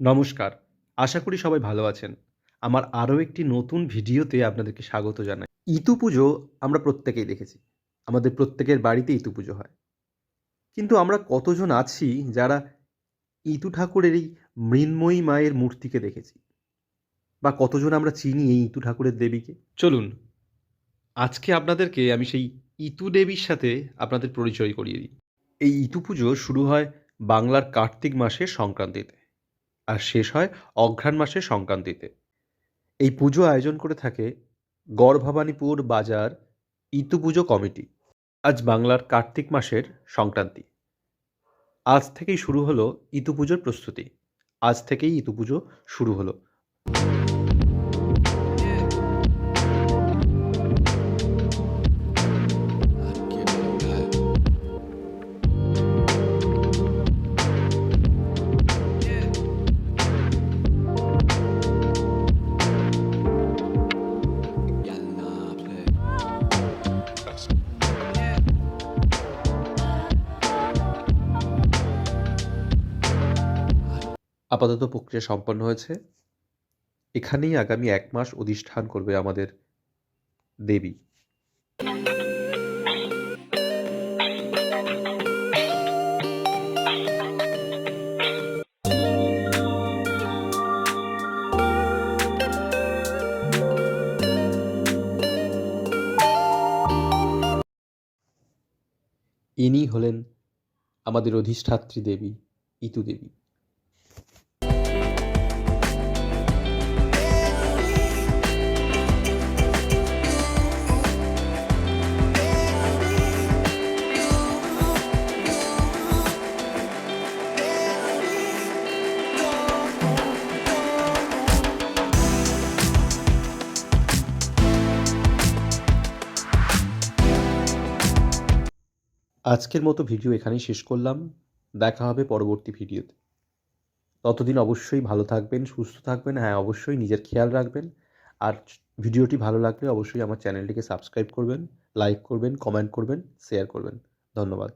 নমস্কার। আশা করি সবাই ভালো আছেন। আমার আরও একটি নতুন ভিডিওতে আপনাদেরকে স্বাগত জানাই। ইতু পুজো আমরা প্রত্যেকেই দেখেছি। আমাদের প্রত্যেকের বাড়িতে ইতু পুজো হয়। কিন্তু আমরা কতজন আছি যারা ইতু ঠাকুরের এই মৃন্ময়ী মায়ের মূর্তিকে দেখেছি? বা কতজন আমরা চিনি এই ইতু ঠাকুরের দেবীকে? চলুন, আজকে আপনাদেরকে আমি সেই ইতু দেবীর সাথে আপনাদের পরিচয় করিয়ে দিই। এই ইতু পুজো শুরু হয় বাংলার কার্তিক মাসের সংক্রান্তিতে। আর শেষ হয় অঘ্রাণ মাসের সংক্রান্তিতে। এই পুজো আয়োজন করে থাকে গড়ভবানীপুর বাজার ইতু পুজো কমিটি। আজ বাংলার কার্তিক মাসের সংক্রান্তি। আজ থেকেই শুরু হলো ইতু পুজোর প্রস্তুতি। আজ থেকেই ইতু পুজো শুরু হলো। আপাতত প্রক্রিয়া সম্পন্ন হয়েছে। এখানেই আগামী এক মাস অধিষ্ঠান করবে আমাদের দেবী। ইনি হলেন আমাদের অধিষ্ঠাত্রী দেবী, ইতু দেবী। আজকের মতো ভিডিও এখানেই শেষ করলাম। দেখা হবে পরবর্তী ভিডিওতে। ততদিন অবশ্যই ভালো থাকবেন, সুস্থ থাকবেন হ্যাঁ অবশ্যই নিজের খেয়াল রাখবেন। আর ভিডিওটি ভালো লাগলে অবশ্যই আমার চ্যানেলটিকে সাবস্ক্রাইব করবেন, লাইক করবেন, কমেন্ট করবেন, শেয়ার করবেন। ধন্যবাদ।